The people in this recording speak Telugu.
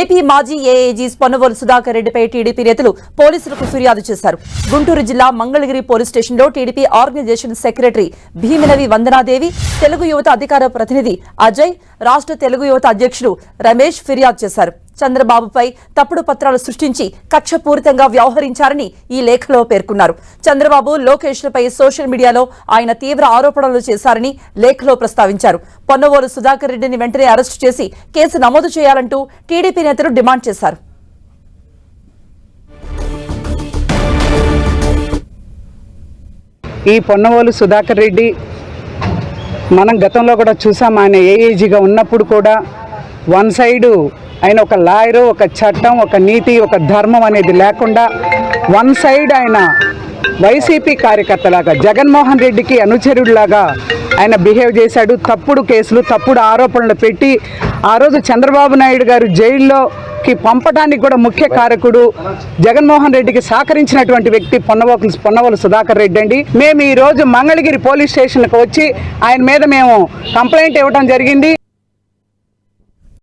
ఏపీ మాజీ ఏఏజీ పొన్నవోలు సుధాకర్ రెడ్డిపై టీడీపీ నేతలు పోలీసులకు ఫిర్యాదు చేశారు. గుంటూరు జిల్లా మంగళగిరి పోలీస్ స్టేషన్లో TDP organisation secretary భీమినవి Vandanadevi Telugu యువత అధికార ప్రతినిధి అజయ్ రాష్ట్ర తెలుగు యువత అధ్యక్షుడు రమేష్ ఫిర్యాదు చేశారు. చంద్రబాబుపై తప్పుడు పత్రాలు సృష్టించి కక్షపూరితంగా వ్యవహరించారని ఈ లేఖలో పేర్కొన్నారు. చంద్రబాబు లోకేష్లపై సోషల్ మీడియాలో ఆయన తీవ్ర ఆరోపణలు చేశారని లేఖలో ప్రస్తావించారు. పొన్నవోలు సుధాకర్ రెడ్డిని వెంటనే అరెస్టు చేసి కేసు నమోదు చేయాలంటూ టీడీపీ నేతలు డిమాండ్ చేశారు. ఈ పొన్నవోలు సుధాకర్ రెడ్డి మనం గతంలో కూడా చూసాం ఆయన ఏఏజీగా ఉన్నప్పుడు కూడా వన్ సైడు ఆయన ఒక లాయరు ఒక చట్టం ఒక నీతి ఒక ధర్మం అనేది లేకుండా వన్ సైడ్ ఆయన వైసీపీ కార్యకర్తలాగా జగన్మోహన్ రెడ్డికి అనుచరుడిలాగా ఆయన బిహేవ్ చేశాడు. తప్పుడు కేసులు తప్పుడు ఆరోపణలు పెట్టి ఆ రోజు చంద్రబాబు నాయుడు గారు జైల్లోకి పంపడానికి కూడా ముఖ్య కారకుడు జగన్మోహన్ రెడ్డికి సహకరించినటువంటి వ్యక్తి పొన్నవోకులు పొన్నవోలు సుధాకర్ రెడ్డి అండి. మేము ఈరోజు మంగళగిరి పోలీస్ స్టేషన్కి వచ్చి ఆయన మీద మేము కంప్లైంట్ ఇవ్వడం జరిగింది.